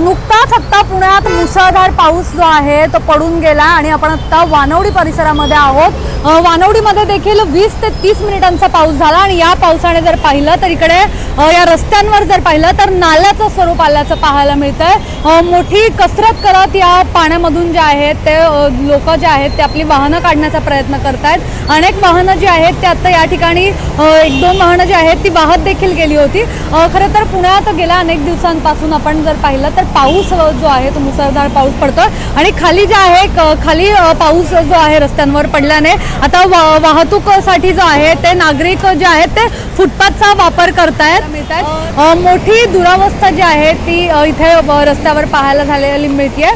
नुकताच आत्ता पुण्यात मुसळधार पाऊस जो आहे तो पडून गेला आणि आपण आत्ता वानवडी परिसरामध्ये आहोत. वानवडीमध्ये देखील वीस ते तीस मिनिटांचा पाऊस झाला आणि या पावसाने जर पाहिलं तर इकडे या रस्त्यांवर जर पाहिलं तर नाल्याचं स्वरूप आल्याचं पाहायला मिळतंय. मोठी कसरत करत या पाण्यामधून जे आहेत ते लोक जे आहेत ते आपली वाहनं काढण्याचा प्रयत्न करतायत. अनेक वाहनं जी आहेत ते आत्ता या ठिकाणी एक दोन वाहनं जी आहेत ती वाहत देखील गेली होती. खरं तर पुण्यात गेल्या अनेक दिवसांपासून आपण जर पाहिलं तर पाऊस जो आहे तो मुसळधार पाऊस पडतोय. आणि खाली जे आहे खाली पाऊस जो आहे रस्त्यांवर पडल्याने आता वा- वाहतूकसाठी जो आहे ते नागरिक जे आहेत ते फुटपाथचा वापर करतायत. मिळत मोठी दुरावस्था जी आहे ती इथे रस्त्यावर पाहायला झालेली मिळते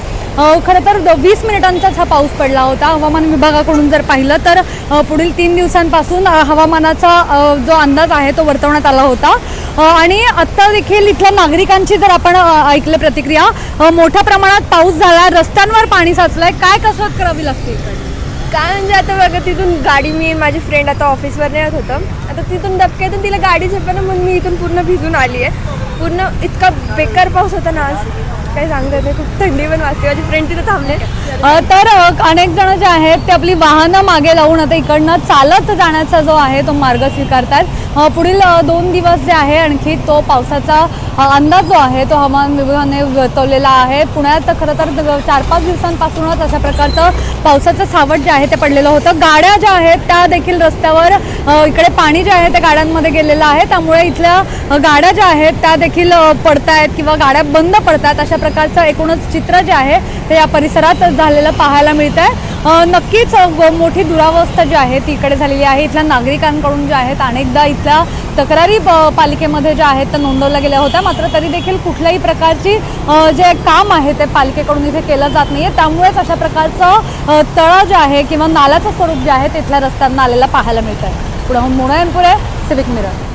खरं तर वीस मिनिटांचाच हा पाऊस पडला होता. हवामान विभागाकडून जर पाहिलं तर पुढील तीन दिवसांपासून हवामानाचा जो अंदाज आहे तो वर्तवण्यात आला होता. आणि आत्ता देखील इथल्या नागरिकांची जर आपण ऐकलं प्रतिक्रिया मोठ्या प्रमाणात पाऊस झाला रस्त्यांवर पाणी साचलंय काय कसरत करावी लागते काय म्हणजे आता बघा तिथून गाडी मी माझी फ्रेंड आता ऑफिसवर येत होतं. आता तिथून धपक्यातून तिला गाडी झेपलं मग मी इथून पूर्ण भिजून आली आहे पूर्ण इतका बेकार पाऊस होता ना आज. काही सांगता येत नाही. खूप थंडी पण वाजते. माझी फ्रेंड तिथे थांबले. अ, तर अ, अनेक जण जे आहेत ते आपली वाहनं मागे लावून आता इकडनं चालत जाण्याचा जो आहे तो मार्ग स्वीकारतात. अ, पुढील अ, दोन दिवस जे आहे आणखी तो पावसाचा अ, अंदाज जो आहे तो हवामान विभागाने वर्तवलेला आहे. पुण्यात खरं तर द- चार पाच दिवसांपासूनच अशा प्रकारचं पावसाचं सावट जे आहे ते पडलेलं होतं. गाड्या ज्या आहेत त्या देखील रस्त्यावर अ, इकडे पाणी जे आहे ते गाड्यांमध्ये गेलेलं आहे. त्यामुळे इथल्या अ, गाड्या ज्या आहेत त्या देखील अ, पडतायत किंवा गाड्या बंद पडतात अशा प्रकारचं एकूणच चित्र जे आहे ते या परिसरात झालेलं पाहायला मिळत आहे नक्कीच मोठी दुरावस्था जी आहे ती इकडे झालेली आहे. इथल्या नागरिकांकडून ज्या आहेत अनेकदा इथल्या तक्रारी पालिकेमध्ये ज्या आहेत त्या नोंदवल्या गेल्या होत्या. मात्र तरी देखील कुठल्याही प्रकारची जे काम आहे ते पालिकेकडून इथे केलं जात नाही आहे त्यामुळेच अशा प्रकारचं तळं जे आहे किंवा नाल्याचं स्वरूप जे आहे तिथल्या रस्त्यांना आलेलं पाहायला मिळतं आहे पुढे मोनायनपुरे सिविक मिरर